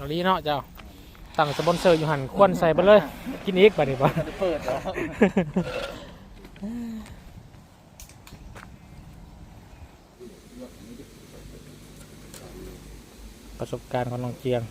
กะลีเนาะเจ้าตั้งสปอนเซอร์อยู่หันควนใส่ไปเลย กินอีกไปดิบ่เปิดประสบการณ์ของน้องเจียง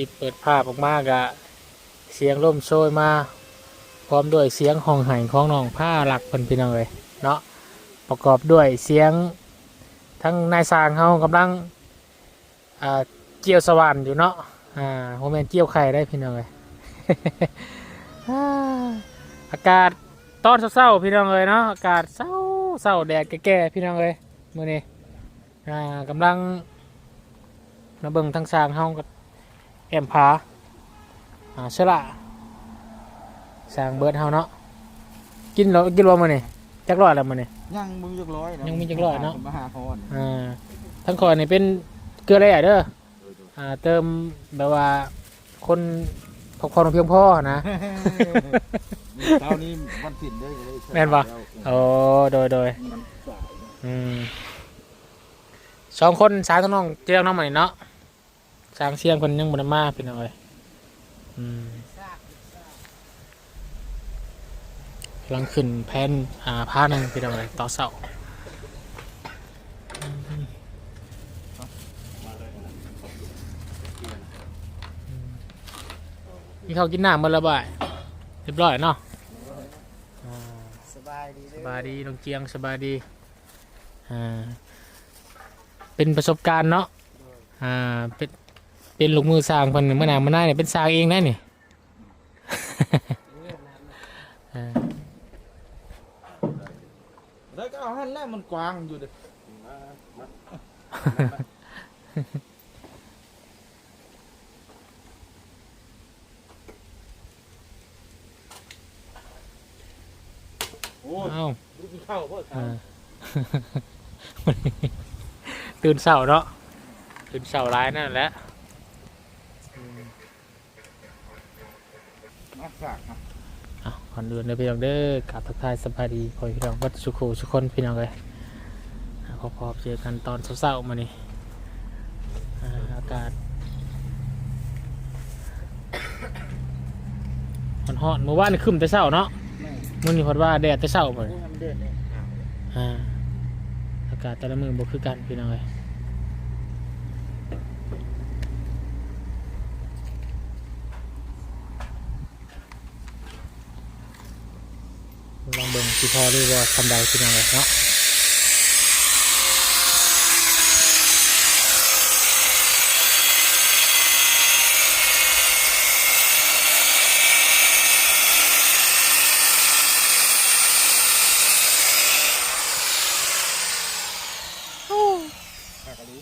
ลิปเปิดภาพออกมากะเสียงล่มโชยมา พร้อมด้วยเสียงห้องไห้ของน้องผ้าหลักเพิ่นพี่น้องเลยเนาะประกอบด้วยเสียงทั้งนายสางเขากำลังเกี่ยวสว่านอยู่เนาะอ่าโมเมนเกี่ยวไข่ได้พี่น้องเลยอากาศตอนเศร้าๆพี่น้องเลยเนาะอากาศเศร้าเศร้าแดดแก่ๆพี่น้องเลยมื้อนี้อ่ากำลังมาเบิ่งทั้งสางเฮากับ แอมพาอ่าเชละสร้างเบิร์ดเฮาเนาะกินแล้วกินว่ามื้อนี่จักร้อยแล้วมื้อนี่ยังมึงจักร้อยนะยังมีจักร้อยเนาะ มาหาพรอ่าทั้งคอนี่เป็นเกลือแร่เด้ออ่าเติมแบบว่าคนพักผ่อนเพียงพอนะ เช้านี้วันผิดได้เลยแม่นปะ โอ้โดยโดยมันสายอืมสองคนสาวทั้งน้องเจียงน้องใหม่เนาะ สร้างเสียงคนยังบ่ได้มาพี่น้องเอ้ยอืมกำลังขึ้นแพนอ่าผ้าหนึ่งพี่น้องเอ้ยต่อเสามีเขาวกินน้ำหมันและบ่ายเรียบร้อยเนาะอ่าสบายดีสบายดีน้องเจียงสบายดีอ่าเป็นประสบการณ์เนาะอ่าเป็น เป็นลูกมือสร้างคนเมื่อนานมาหน้าเนี่ยเป็นสร้างเองได้นี่อ่าแล้วก็เอาให้แรกมันกว้างอยู่เด็กโอ้ยเอ้าลูกเข้าพ่ออ่าตื่นเสาเนาะตื่นเสาร้ายนั่นแหละ นักฝากครับอะก่อนอื่นเลยพี่น้องเด้อกราบทักทายสบายดีขอให้พี่น้องวัดสุขุสุขคนพี่น้องเลยอะขอพบเจอกันตอนเช้าๆมานี่อ่าอากาศฮ้อนๆเมื่อวานนี่ครึ้มแต่เช้าเนาะแม่มื้อนี้พอดว่าแดดแต่เช้าพุ่นโอ้ยมันเดือดเลยอ่าอากาศแต่ละมื้อบ่คือกันพี่น้องเอ้ย ลองเบิ่งสิพอหรือว่าทำใดพี่น้องเอ้ยเนาะฝากกันดี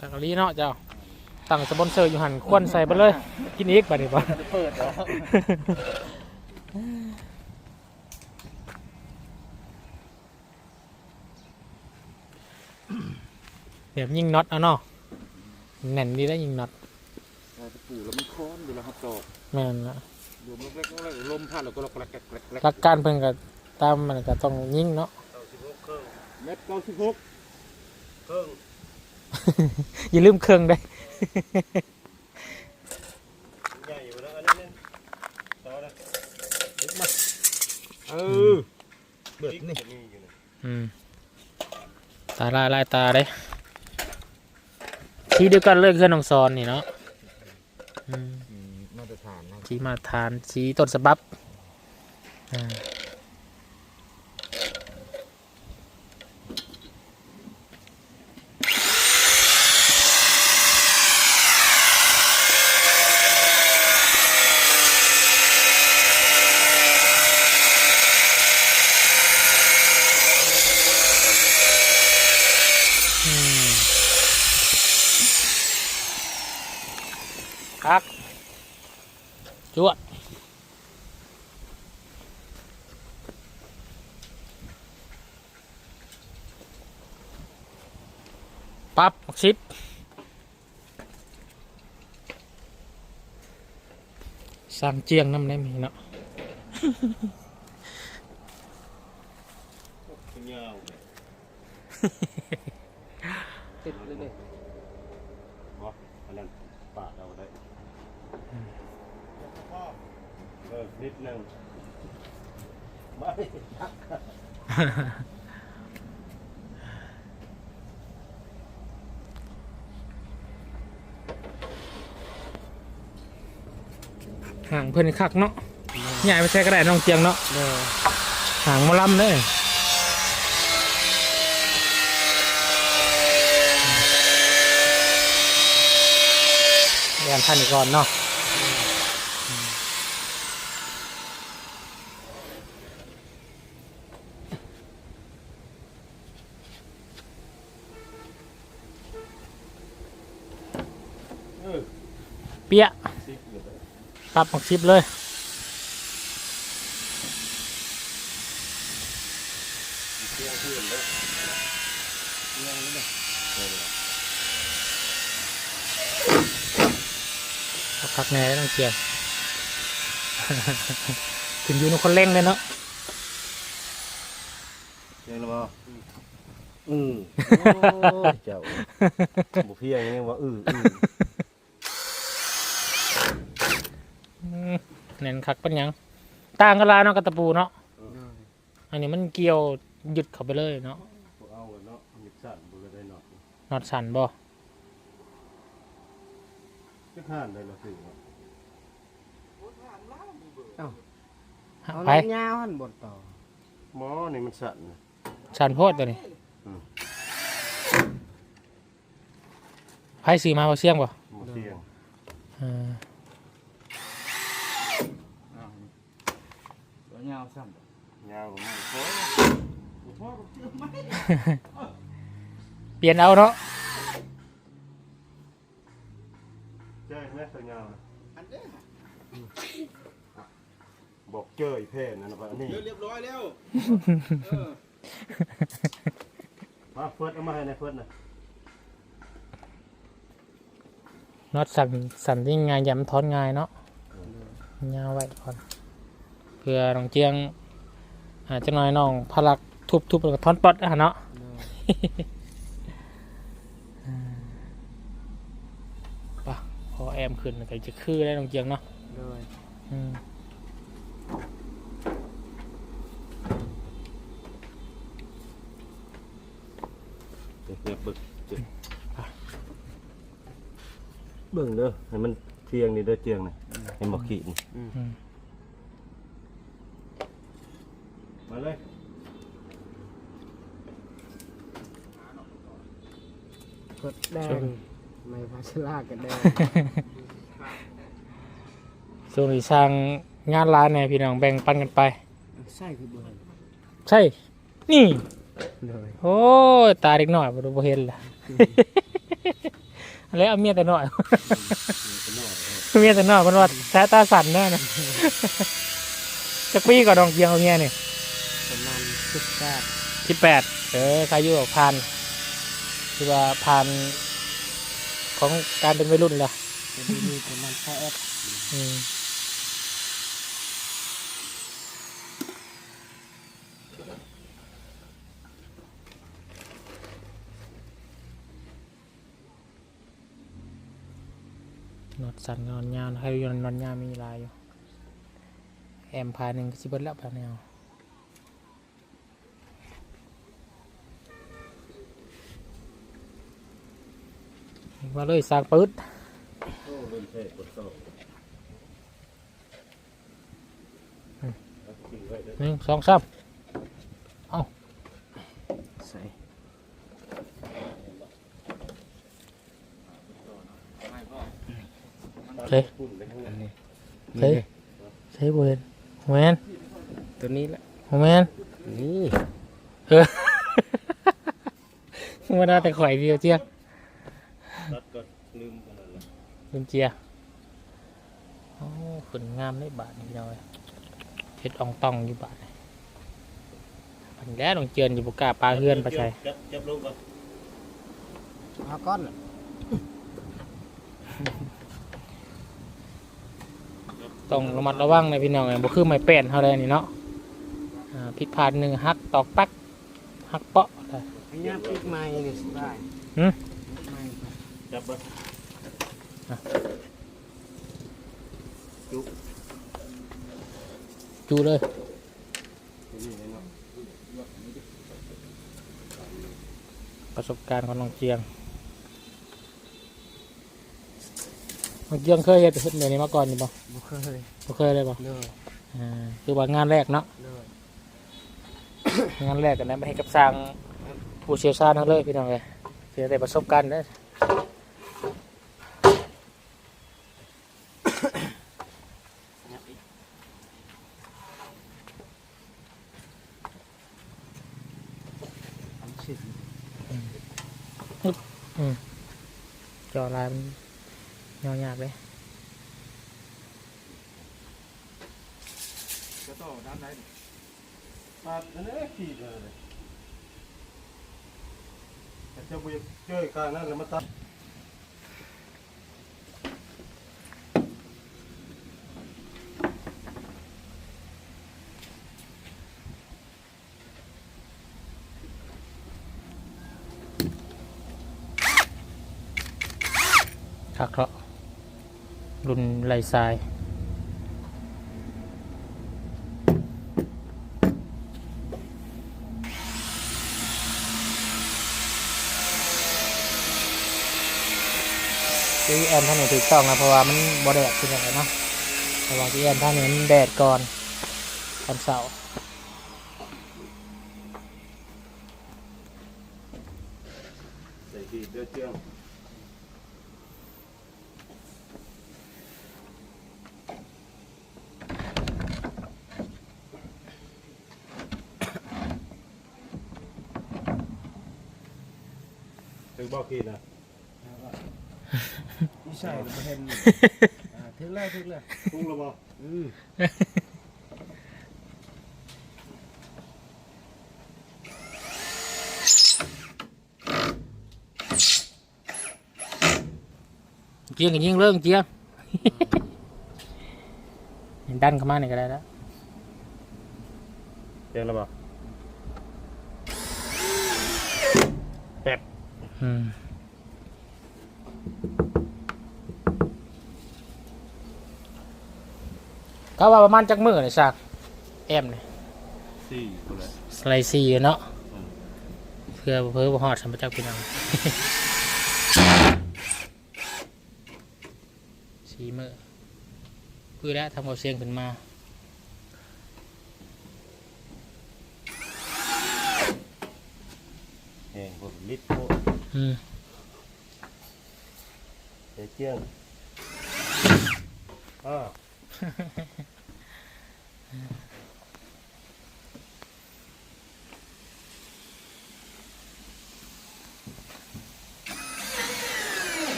ตั้งกะลีเนาะเจ้าตั้งสปอนเซอร์อยู่หันควนใส่ไปเลย กินอีกบัดนี้บ่เปิดเหรอ แบบยิงน็อตเอาเนาะแน่นดีได้ยิงน็อตเราจะปู่แล้วมันค้อนอยู่แล้วครับตอกแม่นละรวมเล็กๆลมพัดแล้วก็ล็อกแกลกแกลกแกลกหลักการเพิ่นก็ตามมันก็ต้องยิงเนาะเม็ดเก้าสิบหกเครื่องอย่าลืมเครื่องได้ใหญ่อยู่แล้วอันนี้ต่อเลยลึกมาเออเบิดนี่อืมตาลายลายตาได้ สีเดียวกันเลยคือน้องซอนนี่เนาะอืม มาตรฐานนะ สีมาทานสีต้นสบับอ่า ปั๊บมักชิปสั่งเจียงน้ำได้ไหมเนาะเงาติดเลยเด้อ๋ออันนั้นปาดเอาได้เออนิดนึงไม่ ห่างเพิ่นคักเนาะใหญ่ไปใช้ก็ได้น้องเจียงเนาะเด้อห่างหมาลำเลยเรียนท่านอีกก่อนเนาะเออเปี้ยซิกอยู่เลย ปรับมักชิปเลยเที่ยงคืนเลยเรื่องนี้เด้อเออเอาคักแน่น้องเจียงขึ้นอยู่ในคนเล่งเลยเนาะเที่ยงแล้วบ่อือเจ้าบุเพียงยังว่าอืออืออื มเน้นคักเป็นหยังต่างกันหลายเนาะกับตะปูเนาะเด้ออันนี้มันเกี่ยวหยุดเข้าไปเลยเนาะบ่เอากันเนาะมีสั่นบ่ได้เนาะน็อตสันบ่จะข้านได้ละสิเนาะเอาไปยาวหันบทต่อหมอนี่มันสั่นนะสันโพดตัวนี้อืมไพ่สีมาบ่เสี่ยงบ่บ่เที่ยงเออ ตัว ยาวซ้ำยาวกว่ามันโอ้เปลี่ยนเอาเนาะเจ้ยแม่ตัวยาวนะอันเด้อบอกเจ้ยแพ้นั่นน่ะว่าอันนี้เรียบร้อยแล้วเออมาเฟิร์สเอามาให้ในเฟิร์สน่ะน็อตสันสันที่งานย้ำท้อนง่ายเนาะยาวไว้ก่อน เพื่อน้องเจียงอาจจะน้อยน้องพลักทุบทุบแล้วก็ท้อนปอดอะเนาะเด้อปะพอแอมขึ้นก็จะคือได้น้องเจียงเนาะเด้ออืมเดี๋ยวเบึกเจ็บเบิ่งเด้อให้มันเที่ยงนี่เด้อเจียงนี่ให้บ่ขี้นี่ อื มมาเลยกดแดงไม่พาชลากันแดงส่วนที่สร้างงานร้านเนี่ยพี่น้องแบ่งปันกันไป ใช่คือเบอร์ใช่ นี่เด้อโอ้ยตาเด็กหน่อยบ่รู้บ่เห็นล่ะแล้วเอาเมียแต่น้อยเมียแต่น้อยมันว่าสายตาสั่นแน่นะจักปีก่อนน้องเจียงเอาเมียนี่ประมาณ สิบแปดสิบแปดเออใครอยู่กับพันคือว่าพันของการเป็นวัยรุ่นล่ะจะมีมีประมาณแค่เอ็ดอืมนอดสันนอนยาวนะใครอยู่นอนยาวมีลายอยู่ แอมพายหนึ่งก็สิเบิดแล้วพาแนว มาเลยสร้างปืดโอ้เบิ่งเท่กดโซ่เอาทิ้งไว้เด้อหนึ่งสองสามใส่เฮ้ยปุ่นไปข้างในอันนี้เฮ้ยใช่บุเห็นโมแมนตัวนี้แหละโมแมนนี่เออมาได้แต่ข่อยเดียวเจียง รัดก็ลืมอันนั้น ละลืมเจียโอ้ขึ้นงามได้บาทนี่พี่น้อยเฮ็ดอองตองอยู่บาทนี่ปันแล้วลงเจือนอยู่บุกล้าปลาเฮือนปลาชัยจับจับลงก่อนเอาก้อนน่ะต้องระมัดระวังในพี่น้องไงบ่คือไม้แป้นเท่าไรนี่เนาะอ่าผิดพลาดหนึ่งหักตอกปักหักเปาะได้พยายามปิดไม้นี่สิได้หืมปิดไม้ไปจับไปจูเลยนี่เลยเนาะประสบการณ์ของน้องเจียง น้องเจียงเคยเห็นเห็นแบบนี้มาก่อนอยู่บ่บ่เคยบ่เคยเลยบ่เลยอ่าคือว่างานแรกเนาะ เลยงานแรกกันนะไม่ให้กับสร้างผู้เชี่ยวชาญเขาเลยพี่น้องเลยเสียแต่ประสบการณ์เด้อ อันสิ จอลายมันยาวๆเลย จะต่อด้านไหนตัดอันนี้ขีดเลยแต่จะไป เจอกานั้นแล้วมาตัดคักเคราะรุ่นไหลทราย ที่แอนท่านนี้ถูกต้องนะเพราะว่ามันบ่แดดคืออย่างไรเนาะเพราะว่าที่แอนท่านนี้มันแดดก่อนตอนเสาร์ใส่ขีดเดือดเจียงถึงบอกขีดนะ นี่ใช่บ่เห็นอ่าถึงแล้วถึงแล้วพุ่งแล้วบ่อืมเจียงกันยิงเรื่องเจียงดันเข้ามานี่ก็ได้แล้วเจียงแล้วบ่อืม ก็ว่าประมาณจักมือเลยสักแอมเนี่ยสี่คนละสไลด์ซีเนาะอืมเพื่อเพื่อบ่ฮอดสัมปจักพี่น้องสีมือเพื่อแล้วทำเอาเสียงขึ้นมาเองผมลิตรโคตรอืมเดี๋ยวเจียงอ่า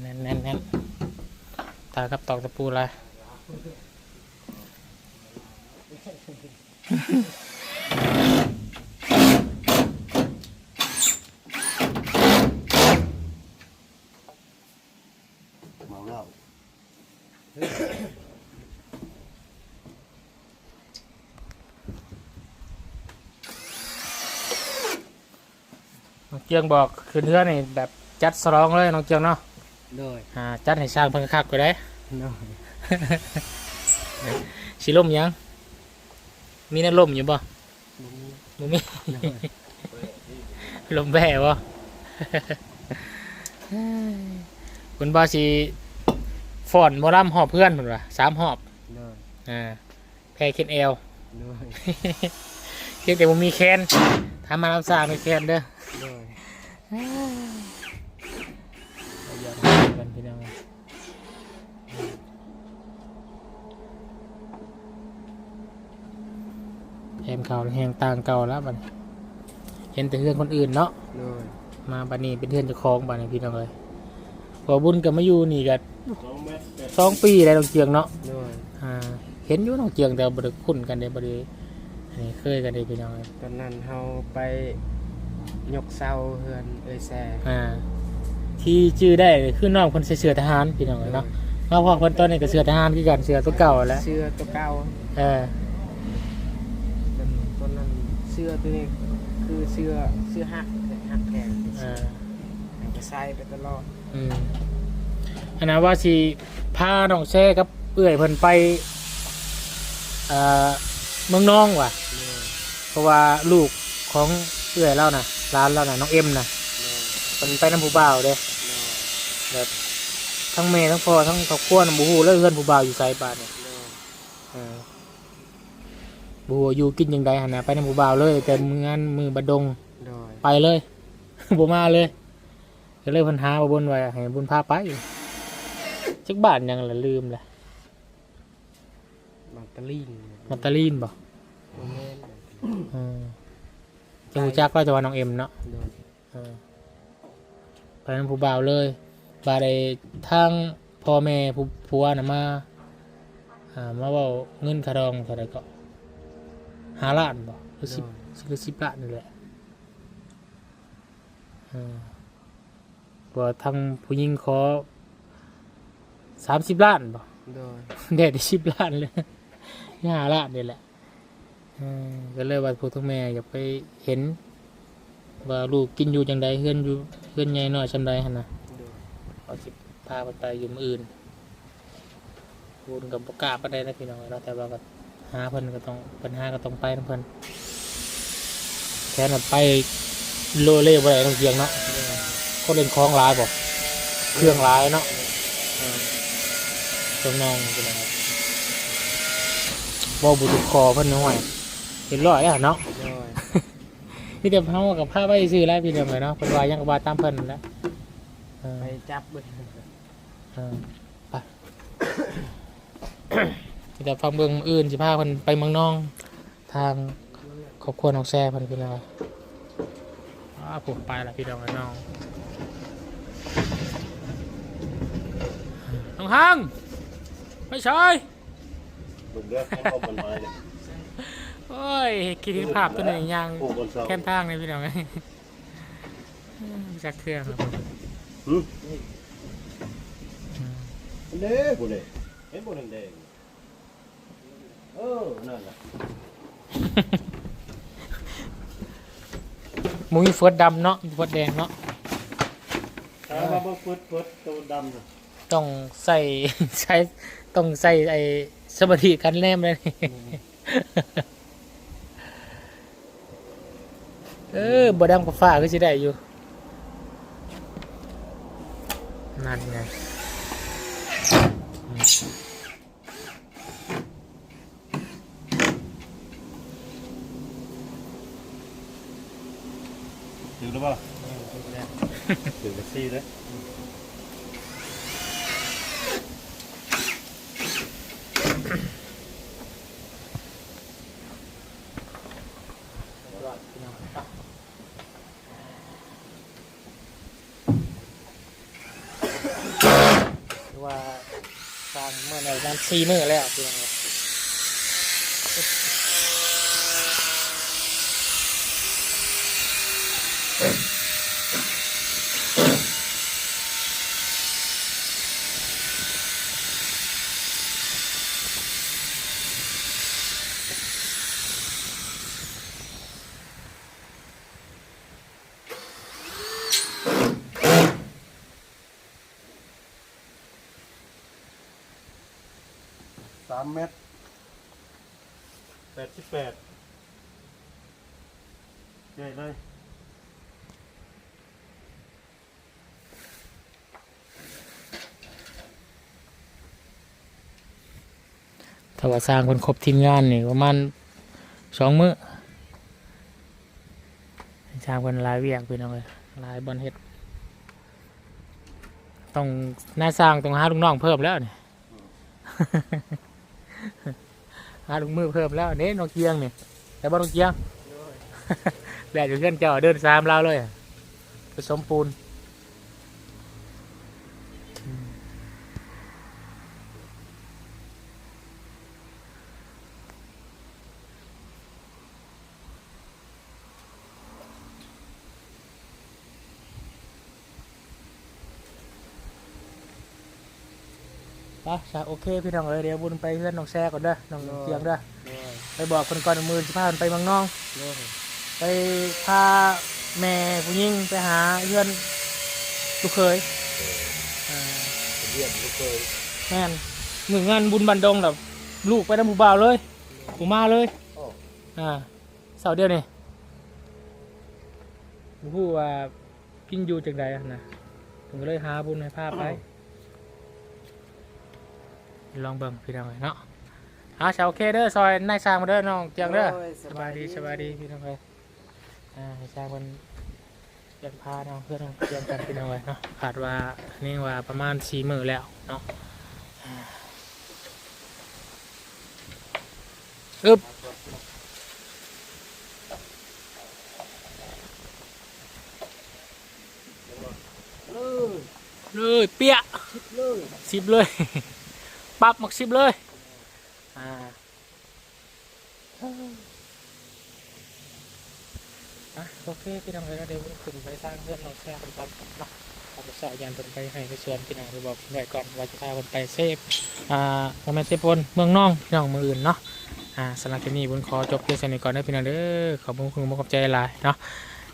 แน่นแน่นแน่น ตากับตอกตะปูอะไรเมาเหล้าน้องเจียงบอกคืนเทือนี่แบบจัดสรองเลยน้องเจียงเนาะ เลยอ่าจัดให้สร้างเพิ่นคักๆไปได้เลยสิล่มยัง มีน้ำล่มอยู่บ่บ่มีบ่มีลมแบ่บ่ คุณบ่สิฟ้อนหมอลำหอบเพื่อนพุ่นว่ะสามหอบเลยอ่าแพ้เคนเอลเลยเพียงแต่บ่มีแคนถ้ามารับสร้างมีแคนเด้อเลย เอาย้อนไปกันพี่น้อง แฮมเขาแหงต่างเก่าแล้วบัดนี้เห็นแต่เพื่อนคนอื่นเนาะเลยมาบัดนี้เป็นเพื่อนเจ้าของบัดนี้พี่น้องเลยพอบุญกับมาอยู่นี่กันสองเมตรแปดสองปีแล้วน้องเจียงเนาะเลยอ่าเห็นอยู่น้องเจียงแต่บริคุ้นกันเด้บริอันนี้เคยกันดีพี่น้องตอนนั้นเฮาไปยกเสาเฮือนเอ้ยแซ่อ่าที่ชื่อได้คือน้องคนใส่เสื้อทหารพี่น้องเนาะเอาพ่อคนตอนนี้ก็เสื้อทหารคือกันเสื้อตัวเก่าแหล้วเสื้อตัวเก่าเออตอนนั้นเสื้อตัวนี้คือเสื้อเสื้อหักหักแขนอ่าให้ไปใส่ไปตลอดอืมอันนั้นว่าสิพาน้องแช่กับเอื้อยเพิ่นไปเอ่อเมืองน้องว่ะเนาะเพราะว่าลูกของเอื้อยเล่าน่ะร้านเล่าน่ะน้องเอ็มน่ะเนาะเป็นไปน้ำผู้บ่าวเด้เนาะแบบทั้งแม่ทั้งพ่อทั้งครอบครัวน่ะบูฮูแล้วเพื่อนผู้บ่าวอยู่ไสบาดเนี่ยเนาะเออ บูฮูอยู่กินยังไงหันน่ะไปน้ำผู้บ่าวเลย แต่มืองานมือบดงโดยไปเลยบ่มาเลยก็เลยเพันหาบ่บนไว้ให้บุญพาไปจักบาทยังละลืมละมัตตลีนมัตตาลีนบ่โมเมนต์เออจังหูจักก็จะว่าน้องเอ็มเนาะโดยเออไปน้ำผู้บ่าวเลยบาได้ทางพ่อแม่ผู้ผัวน่ะมาอ่ามาเว้าเงินคาดองเท่าไหร่ก็ ห้าล้านบ่หรือสิบหรือสิบล้านนี่แหละเออว่าทางผู้หญิงขอสามสิบล้านบ่โดยได้ได้สิบล้านเลยห้าล้านนี่แหละเออก็เลยว่าผู้ทั้งแม่อยากไปเห็น ว่าลูกกินอยู่จังใดเฮือนอยู่เฮือนใหญ่น้อยชำใดหั่นนะโดยเอาสิพาไปไปอยู่มื้ออื่นพูดกับบ่กล้าปานใดนะพี่น้องเนาะแต่ว่าก็ หาเพิ่นก็ต้องเพิ่นหาก็ต้องไปนํเพิ่นแค่นั้นไปโลเล่บ่ได้ต้องเสียงเนาะคนเล่นของหลายบ่เครื่องหลายเนาะเออเครื่องนองพี่น้องบ่บุตุคอเพิ่นน้อยเห็นร้อยอะเนาะพี่เดี๋ยวเขากับผ้าไปซื้อแล้วพี่เดี๋ยวเลยเนาะเป็นวายยังกับวาตามเพิ่นนั่นแล้วไปจับเบิดเออไป พี่เดี๋ยวฟังเบื้องอื่นสิพาเพิ่นไปเมืองนอง ทางครอบครัวน้องแซ่เพิ่นพี่น้องอ้าผมไปละพี่น้องน้องน้องฮังไม่ใช่บึงเด้อให้เอามันมาเนี่ยโอ้ยคิดถึงภาพตัวหนึ่งยังปลูกบนเสาแคมทางเลยพี่น้องจักเครื่องครับหึเด้บ่เด้เห็นบ่แดงๆ เออ นั่นน่ะหมุ้ยเฟิร์สดำเนาะเฟิร์สแดงเนาะถ้าว่าบ่ฟึดฟึดตัวดำน่ะต้องใส่ ใช้ต้องใส่ไอ้สมาธิกันแนมเลยนี่เออบดำกับฟ้าก็จะได้อยู่ นั่นไง ถึงแล้วบ่าถึงแท็กซี่เด้อคือว่าสร้างเมื่อไหร่นั้นสี่มื่อแล้วพี่ น้องครับ3เมตร88ใหญ่เลยถ้าว่าสร้างคนครบทีมงานนี่ประมาณสองมื้อสร้างคนหลายเวียกพี่น้องเลยหลายบอลเฮ็ดต้องหน้าสร้างต้องหาลูกน้องเพิ่มแล้วนี่ หาลูกมือเพิ่มแล้วเน้นกเกียงนี่แต่บ้านนกเกียงแหละอยู่เพื่อนเจ้าเดินสามเราเลยผสมปูน ไปใช่โอเคพี่น้องเอ้ยเดี๋ยวบุญไปเพื่อนน้องแซ่ก่อนเด้อน้องโดยเกียงเด้อโดยไปบอกคนก่อนมือสิพาเพิ่นไปเมืองน้องโดยไปพาแม่ผู้หญิงไปหาเพื่อนลูกเคยอ่าเรียนลูกเคยแม่นหนึ่งงานบุญบันดงแบบลูกไปน้ำผู้บ่าวเลยผู้มาเลยโอ้อ่าเสาร์เดียวนี่ผู้ว่ากินอยู่จังใดอะนะผมก็เลยหาบุญให้พาไป ลองเบิ่งพี่น้องเลยเนาะเอาชาวโอเคเด้อซอยนายสร้างมาเด้อน้องเจียงเด้อโดยสบายดีสบายดีพี่น้องเลยอ่าให้สร้างมันเดินพาน้องเพื่อนน้องเจียงกันพี่น้องเลยเนาะขาดว่านี่ว่าประมาณสี่มือแล้วเนาะอ่าอึบเลยเลยเปี้ยเลยสิบเลย ปั๊บหมักสิบเลย อ่าอะโอเคพี่น้องเลยเดี๋ยวขึ้นไปสร้างเพื่อนเราแซ่กันครับเนาะเอาไปสอยยานเป็นไปให้ไปชวนพี่น้องไปบอกไว้ก่อนว่าจะพาคนไปเซฟอ่าโมเมนต์เซฟบนเมืองน้องพี่น้องเมืองอื่นเนาะอ่าสำหรับคลิปนี้บุญขอจบเพียงเท่นี้ก่อนเด้อพี่น้องเด้อขอบคุณคุณขอบใจหลายเนาะ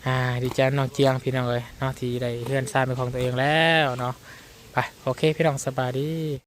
อ่าดีใจน้องเจียงพี่น้องเลยเนาะที่ได้เพื่อนสร้างเป็นของตัวเองแล้วเนาะไปโอเคพี่น้องสบายดี